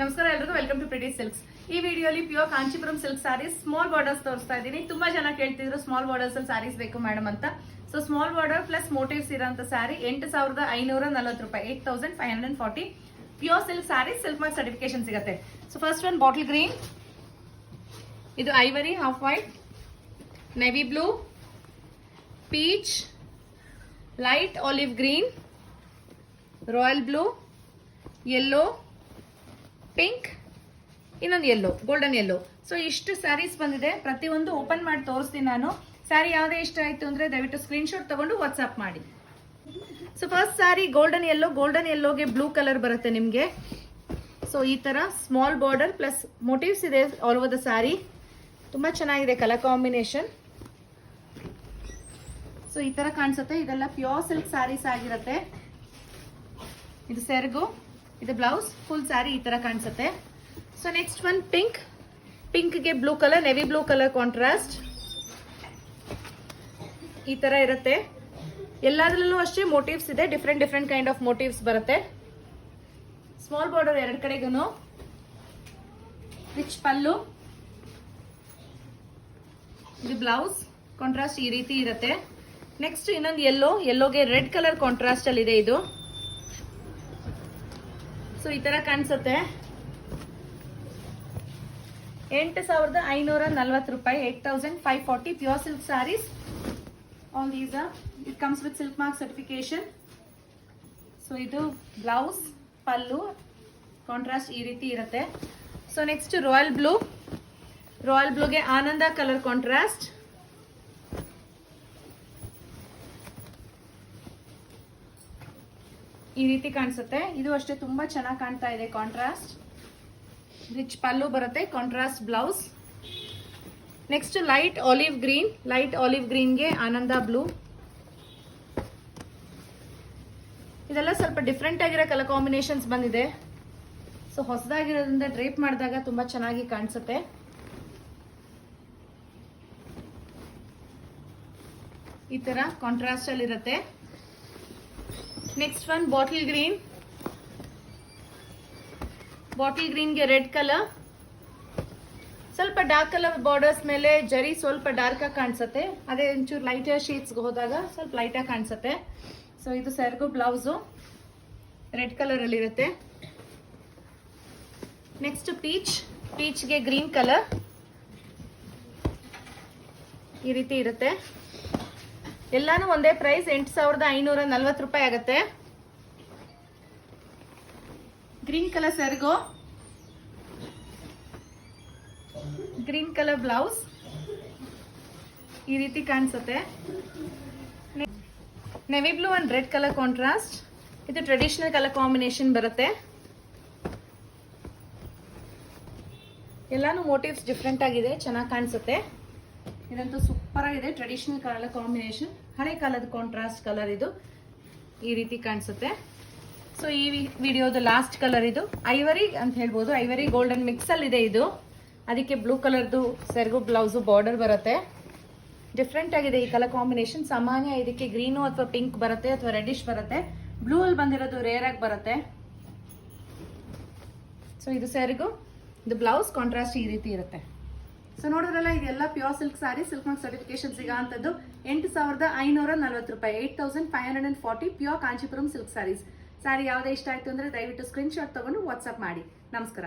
ನಮಸ್ಕಾರ ಎಲ್ರಿಗೂ welcome to pretty silks ಈ ವಿಡಿಯೋಲಿ pure Kanchipuram silk saris small borders ತೋರಿಸ್ತಾ ಇದ್ದೀನಿ. ತುಂಬಾ ಜನ ಕೇಳ್ತಿದ್ರು ಸ್ಮಾಲ್ ಬಾರ್ಡರ್ಸ್ ಅಲ್ಲಿ ಸಾರೀಸ್ ಬೇಕು ಮೇಡಮ್ ಅಂತ. So small border plus motifs ಇರೋಂಥ ಸಾರಿ ಎಂಟು ಸಾವಿರದ ಐನೂರ ನಲ್ವತ್ತು ರೂಪಾಯಿ eight thousand five hundred forty pure silk saris silk mark certification ಸಿಗುತ್ತೆ. So first one bottle green ಇದು ivory half white navy blue peach light olive green royal blue yellow pink ಇನ್ನೊಂದು yellow golden yellow so ಇಷ್ಟು ಸ್ಯಾರೀಸ್ ಬಂದಿದೆ. ಪ್ರತಿಯೊಂದು open ಮಾಡಿ ತೋರಿಸ್ತೀನಿ ನಾನು. ಸ್ಯಾರಿ ಯಾವುದೇ ಇಷ್ಟ ಆಯಿತು ಅಂದರೆ ದಯವಿಟ್ಟು ಸ್ಕ್ರೀನ್ಶಾಟ್ ತೊಗೊಂಡು ವಾಟ್ಸಪ್ ಮಾಡಿ. So first sari golden yellow golden ಯೆಲ್ಲೋಗೆ blue colour ಬರುತ್ತೆ ನಿಮಗೆ. ಸೊ ಈ ಥರ ಸ್ಮಾಲ್ ಬಾರ್ಡರ್ ಪ್ಲಸ್ ಮೋಟಿವ್ಸ್ ಇದೆ ಆಲ್ ಓವರ್ ದ ಸ್ಯಾರಿ ತುಂಬ ಚೆನ್ನಾಗಿದೆ ಕಲರ್ ಕಾಂಬಿನೇಷನ್ ಸೊ ಈ ಥರ ಕಾಣಿಸುತ್ತೆ. ಇದೆಲ್ಲ ಪ್ಯೂರ್ ಸಿಲ್ಕ್ ಸ್ಯಾರೀಸ್ ಆಗಿರುತ್ತೆ. ಇದು ಸೆರಗು. ಇದು ಬ್ಲೌಸ್ ಫುಲ್ ಸ್ಯಾರಿ ಈ ತರ ಕಾಣಿಸುತ್ತೆ. So next one pink ಪಿಂಕ್ಗೆ blue colour navy blue colour contrast ಈ ತರ ಇರುತ್ತೆ. ಎಲ್ಲದರಲ್ಲೂ ಅಷ್ಟೇ ಮೋಟಿವ್ಸ್ ಇದೆ different different kind of motifs ಬರುತ್ತೆ. ಸ್ಮಾಲ್ ಬಾರ್ಡರ್ ಎರಡು ಕಡೆಗೂ ರಿಚ್ ಪಲ್ಲು. ಇದು ಬ್ಲೌಸ್ ಕಾಂಟ್ರಾಸ್ಟ್ ಈ ರೀತಿ ಇರುತ್ತೆ. ನೆಕ್ಸ್ಟ್ ಇನ್ನೊಂದು ಯೆಲ್ಲೋ ಯೆಲ್ಲೋಗೆ ರೆಡ್ ಕಲರ್ ಕಾಂಟ್ರಾಸ್ಟ್ ಅಲ್ಲಿ ಇದೆ ಇದು. ಸೊ, ಈ ತರ ಕಾಣಿಸುತ್ತೆ. ಎಂಟು ಸಾವಿರದ ಐನೂರ ನಲ್ವತ್ತು ರೂಪಾಯಿ eight thousand five forty pure silk sarees on these it comes with silk mark certification so ಇದು ಬ್ಲೌಸ್ ಪಲ್ಲು ಕಾಂಟ್ರಾಸ್ಟ್ ಈ ರೀತಿ ಇರುತ್ತೆ. So next royal blue royal ಬ್ಲೂಗೆ ಆನಂದ ಕಲರ್ ಕಾಂಟ್ರಾಸ್ಟ್ ಈ ರೀತಿ ಕಾಣಿಸುತ್ತೆ. ಇದು ಅಷ್ಟೇ ತುಂಬಾ ಚೆನ್ನಾಗಿ ಕಾಣ್ತಾ ಇದೆ ಕಾಂಟ್ರಾಸ್ಟ್ ರಿಚ್ ಪಲ್ಲು ಬರುತ್ತೆ contrast blouse next light olive green light olive ಗ್ರೀನ್ಗೆ ಆನಂದ ಬ್ಲೂ ಇದೆಲ್ಲ ಸ್ವಲ್ಪ ಡಿಫ್ರೆಂಟ್ ಆಗಿರೋ ಕಲರ್ ಕಾಂಬಿನೇಷನ್ಸ್ ಬಂದಿದೆ. ಸೊ ಹೊಸದಾಗಿರೋದ್ರಿಂದ ಡ್ರೇಪ್ ಮಾಡಿದಾಗ ತುಂಬಾ ಚೆನ್ನಾಗಿ ಕಾಣಿಸುತ್ತೆ. ಈ ತರ ಕಾಂಟ್ರಾಸ್ಟ್ ಅಲ್ಲಿ ಇರುತ್ತೆ next one bottle green bottle ಗ್ರೀನ್ಗೆ red colour ಸ್ವಲ್ಪ ಡಾರ್ಕ್ ಕಲರ್ ಬಾರ್ಡರ್ಸ್ ಮೇಲೆ ಜರಿ ಸ್ವಲ್ಪ ಡಾರ್ಕಾಗಿ ಕಾಣಿಸುತ್ತೆ. ಅದೇ ಒಂಚೂರು ಲೈಟರ್ ಶೇಡ್ಸ್ಗೆ ಹೋದಾಗ ಸ್ವಲ್ಪ ಲೈಟಾಗಿ ಕಾಣಿಸುತ್ತೆ. ಸೊ ಇದು ಸೆರಗು ಬ್ಲೌಸು ರೆಡ್ ಕಲರ್ ಅಲ್ಲಿ ಇರುತ್ತೆ. ನೆಕ್ಸ್ಟ್ ಪೀಚ್ ಪೀಚ್ಗೆ ಗ್ರೀನ್ ಕಲರ್ ಈ ರೀತಿ ಇರುತ್ತೆ. ಎಲ್ಲಾನು ಒಂದೇ ಪ್ರೈಸ್ ಎಂಟು ಸಾವಿರದ ಐನೂರ ನಲ್ವತ್ತು ರೂಪಾಯಿ ಆಗುತ್ತೆ. ಗ್ರೀನ್ ಕಲರ್ ಸರ್ಗೋ ಗ್ರೀನ್ ಕಲರ್ ಬ್ಲೌಸ್ ಈ ರೀತಿ ಕಾಣಿಸುತ್ತೆ. Navy blue and red colour contrast ಇದು ಟ್ರೆಡಿಷನಲ್ ಕಲರ್ ಕಾಂಬಿನೇಷನ್ ಬರುತ್ತೆ. ಎಲ್ಲಾನು ಮೋಟಿವ್ಸ್ ಡಿಫ್ರೆಂಟ್ ಆಗಿದೆ, ಚೆನ್ನಾಗಿ ಕಾಣಿಸುತ್ತೆ. ಇದಂತೂ ಸೂಪರ್ ಆಗಿದೆ ಟ್ರೆಡಿಷನಲ್ ಕಲರ್ ಕಾಂಬಿನೇಷನ್ ಹಳೆ ಕಾಲದ ಕಾಂಟ್ರಾಸ್ಟ್ ಕಲರ್ ಇದು. ಈ ರೀತಿ ಕಾಣಿಸುತ್ತೆ. ಸೊ ಈ ವಿಡಿಯೋದು ಲಾಸ್ಟ್ ಕಲರ್ ಇದು. ಐವರಿ ಅಂತ ಹೇಳ್ಬೋದು. ಐವರಿ ಗೋಲ್ಡನ್ ಮಿಕ್ಸ್ ಅಲ್ಲಿ ಇದೆ. ಇದು ಅದಕ್ಕೆ ಬ್ಲೂ ಕಲರ್ದು ಸೆರಗು ಬ್ಲೌಸು ಬಾರ್ಡರ್ ಬರುತ್ತೆ. ಡಿಫ್ರೆಂಟ್ ಆಗಿದೆ ಈ ಕಲರ್ ಕಾಂಬಿನೇಷನ್ ಸಾಮಾನ್ಯ ಇದಕ್ಕೆ ಗ್ರೀನು ಅಥವಾ ಪಿಂಕ್ ಬರುತ್ತೆ ಅಥವಾ ರೆಡಿಶ್ ಬರುತ್ತೆ. ಬ್ಲೂ ಅಲ್ಲಿ ಬಂದಿರೋದು ರೇರ್ ಆಗಿ ಬರುತ್ತೆ. ಸೊ ಇದು ಸೆರಗು. ಇದು ಬ್ಲೌಸ್ ಕಾಂಟ್ರಾಸ್ಟ್ ಈ ರೀತಿ ಇರುತ್ತೆ. ಸೊ ನೋಡಿದ್ರಲ್ಲ, ಇದೆಲ್ಲ pure silk sari silk mark certification ಸಿಗೋಂಥದ್ದು ಎಂಟು ಸಾವಿರದ ಐನೂರ ನಲ್ವತ್ತು ರೂಪಾಯಿ eight thousand five hundred and forty pure Kanchipuram silk saris sari ಯಾವುದೇ ಇಷ್ಟ ಆಯ್ತು ಅಂದ್ರೆ ದಯವಿಟ್ಟು ಸ್ಕ್ರೀನ್ಶಾಟ್ ತಗೊಂಡು ವಾಟ್ಸ್ಆಪ್ ಮಾಡಿ. ನಮಸ್ಕಾರ.